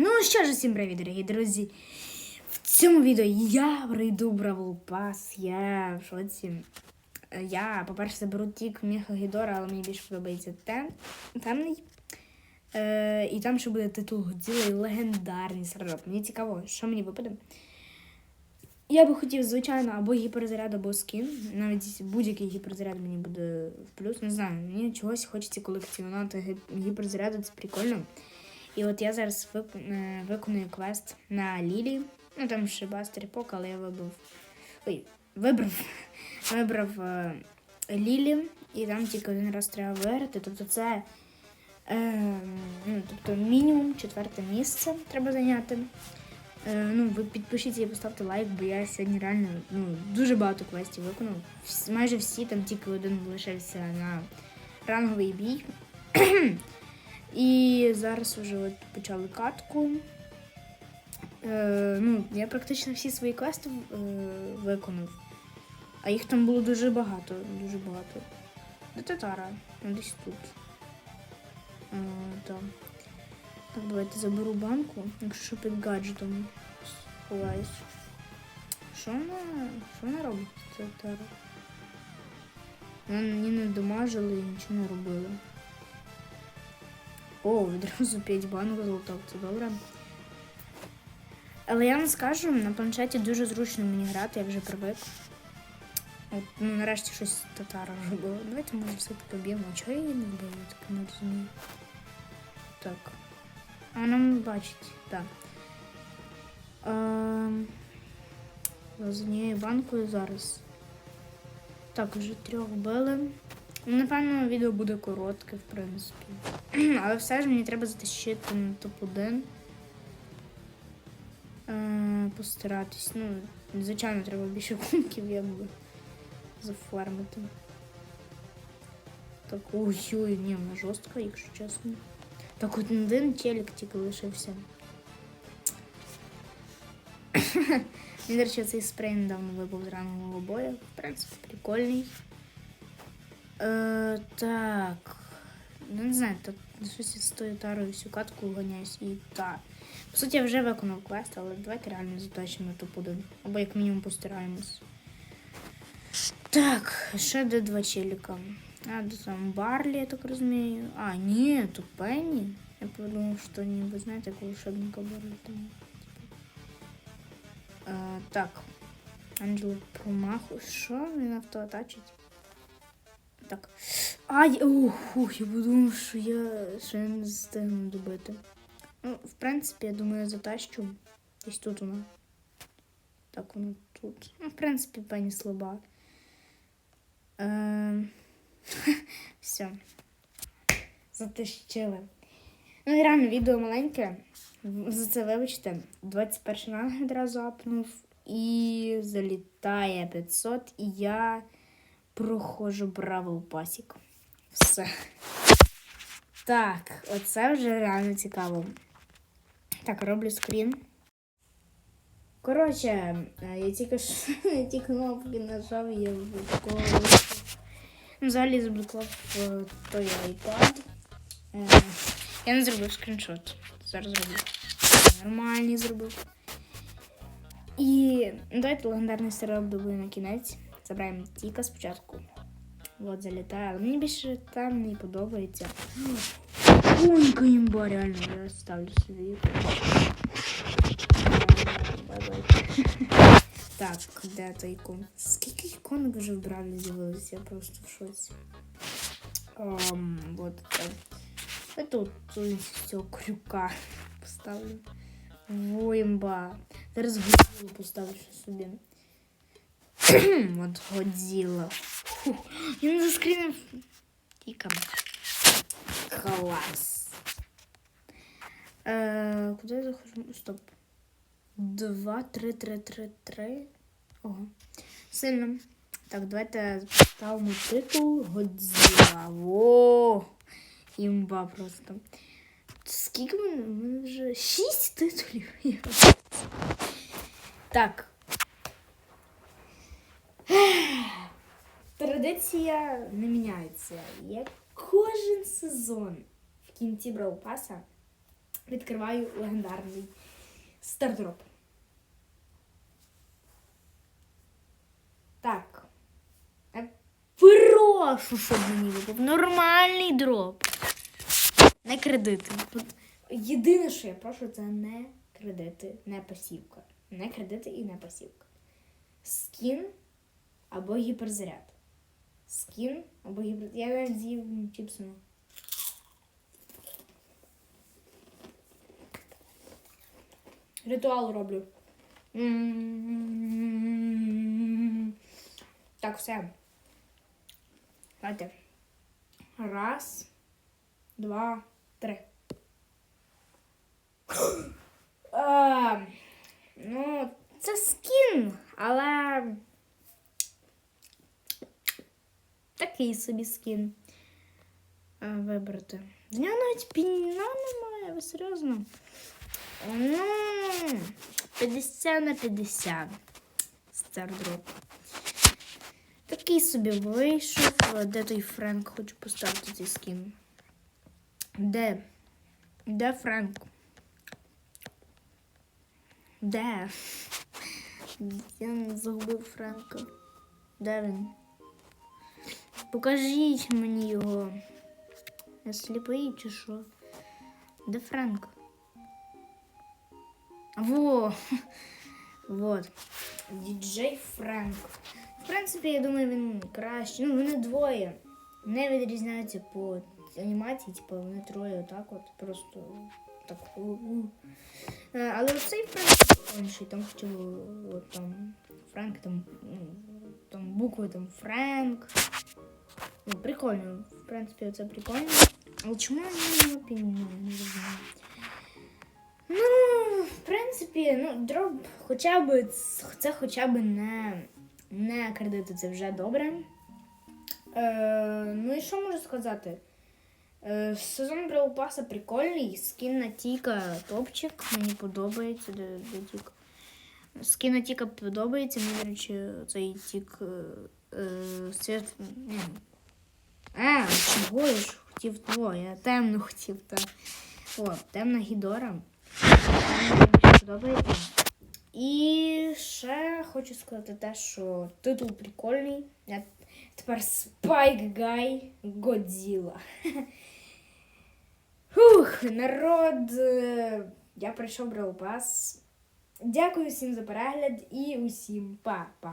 Ну що ж, усім привіт, дорогі друзі. В цьому відео я прийду Бравл Пас. Я в шоці. Е, Я, по-перше, заберу тік Меха але мені більше подобається тем, темний. Е, і там ще буде титул Годзіла і легендарний середок. Мені цікаво, що мені випаде. Я би хотів, звичайно, або гіперзаряд, або скін. Навіть будь-який гіперзаряд мені буде в плюс. Не знаю, мені чогось хочеться колекціонувати гі- гіперзаряди, це прикольно. І от я зараз е, виконую квест на Лілі. Ну там ще бастер пок, але я вибрав. Ой, вибрав. Вибрав е, Лілі, і там тільки один раз треба виграти. Тобто це е, ну, тобто мінімум четверте місце треба зайняти. Е, ну, ви підпишіться і поставте лайк, бо я сьогодні реально ну, дуже багато квестів виконав. Майже всі, там тільки один лишився на ранговий бій. І зараз вже от почали катку. Е, ну, я практично всі свої квести е, виконав. А їх там було дуже багато. Дуже багато. Де татара? Десь тут. Е, так. так, давайте заберу банку, якщо під гаджетом сховаюсь. Що вона, що вона робить? Татара? Мені не домажили і нічого не робили. О, відразу 5 банок золоток, це добре. Але я вам скажу, на планшеті дуже зручно мені грати, я вже привик. От, ну, нарешті щось татара робила. Давайте може все-таки б'ємо. Чого я її не вбила? Так не розумію. Так. А не бачить, так. Ем, з однією банкою зараз. Так, вже трьох били. Ну, Напевно, відео буде коротке, в принципі. Але все ж мені треба затащити на топ-1. Е, постаратись. Ну, звичайно, треба більше кубків, якби зафармити. Так, ой-ой, ні, вона жорстка, якщо чесно. Так от один телек тільки лишився. Мені, до речі, цей спрей недавно випав з рангового бою. В принципі, прикольний. Е, так. Ну, не знаю, тут щось із тою тарою всю катку ганяюсь і так. По суті, я вже виконав квест, але давайте реально заточимо топ-1. Або як мінімум постараємось. Так, ще де два челіка. А, де там Барлі, я так розумію. А, ні, тут Пенні. Я подумав, що ні, ви знаєте, якого волшебника Барлі там. Е, так. Анджело промаху. Що він автоатачить? Так. Ай, ух, ух, я подумав, що я ще не встигну добити. Ну, в принципі, я думаю, затащу. Десь тут вона. Так, вона тут. Ну, в принципі, пані слаба. Ем... Все. Затащили. Ну і реально відео маленьке. За це вибачте. 21 ранг одразу апнув. І залітає 500, і я проходжу Бравл Пасік. Все. Так, оце вже реально цікаво. Так, роблю скрін. Коротше, е, я тільки ж я ті кнопки нажав, і я заблокував. Ну, Взагалі заблокував е, той iPad. Е, Я не зробив скріншот. Зараз зроблю. Нормальний зробив. І ну, давайте легендарний серіал добує на кінець. Забираємо Тіка спочатку. От, залітає. Але мені більше там не подобається. Онька імба, реально, я ставлю собі. Бай-бай. Так, де той ікон? Скільки іконок вже в бравлі з'явилося? Я просто в шоці. Um, вот так. Это вот тут з цього крюка поставлю. Воїмба. Зараз Годзілу поставлю ще собі. От Годзіла. Фу, Я не заскрінив. Тікам. Клас. Е, куди я захожу? Стоп. Два, три, три, три, три. Ого. Сильно. Так, давайте ставимо титул Годзіла. Во! Імба просто. Скільки в мене? У мене вже шість титулів. є. Так. Традиція не міняється. Як кожен сезон в кінці Браупаса відкриваю легендарний стардроп. Так. Я прошу, щоб мені випав нормальний дроп. Не кредити. Єдине, що я прошу, це не кредити, не пасівка. Не кредити і не пасівка. Скін або гіперзаряд. Скін або гіперзаряд. Я з'їв чіпсами. Ритуал роблю. Так, все. Давайте. Раз, два, три. А, ну, це скін, але. Такий собі скін. А, вибрати. З нього навіть піна немає, ви серйозно? Ну, 50 на 50. Стардроп. Такий собі вийшов. Де той Френк? Хочу поставити цей скін. Де? Де Френк? Де? Я не загубив Френка. Де він? Покажіть мені його. Я сліпий чи що? Де Френк? Во! Вот. Діджей Френк. В принципі, я думаю, він краще. Ну, вони двоє. Не відрізняються по анімації, типу, вони троє отак от просто так. Е, Але оцей Френк інший, там хотів от там Френк, там, ну, там букви там Френк. Прикольно. В принципі, це прикольно. Але чому я не опінію? Не розумію. Ну, в принципі, ну, дроб хоча б це хоча б не, не кредити, це вже добре. Е, ну і що можу сказати? Е, сезон Брел Паса прикольний, скін на Тіка топчик, мені подобається. Де, де тік. Скін на Тіка подобається, мені, до речі, цей тік е, е, світ. ні. А, чого я ж хотів того? Я темно хотів так. О, темна Гідора. Мені дуже подобається. І ще хочу сказати те, що титул прикольний. Я тепер Spike Guy Godzilla. Фух, народ. е, Я прийшов Брал Пас. Дякую всім за перегляд і усім па-па.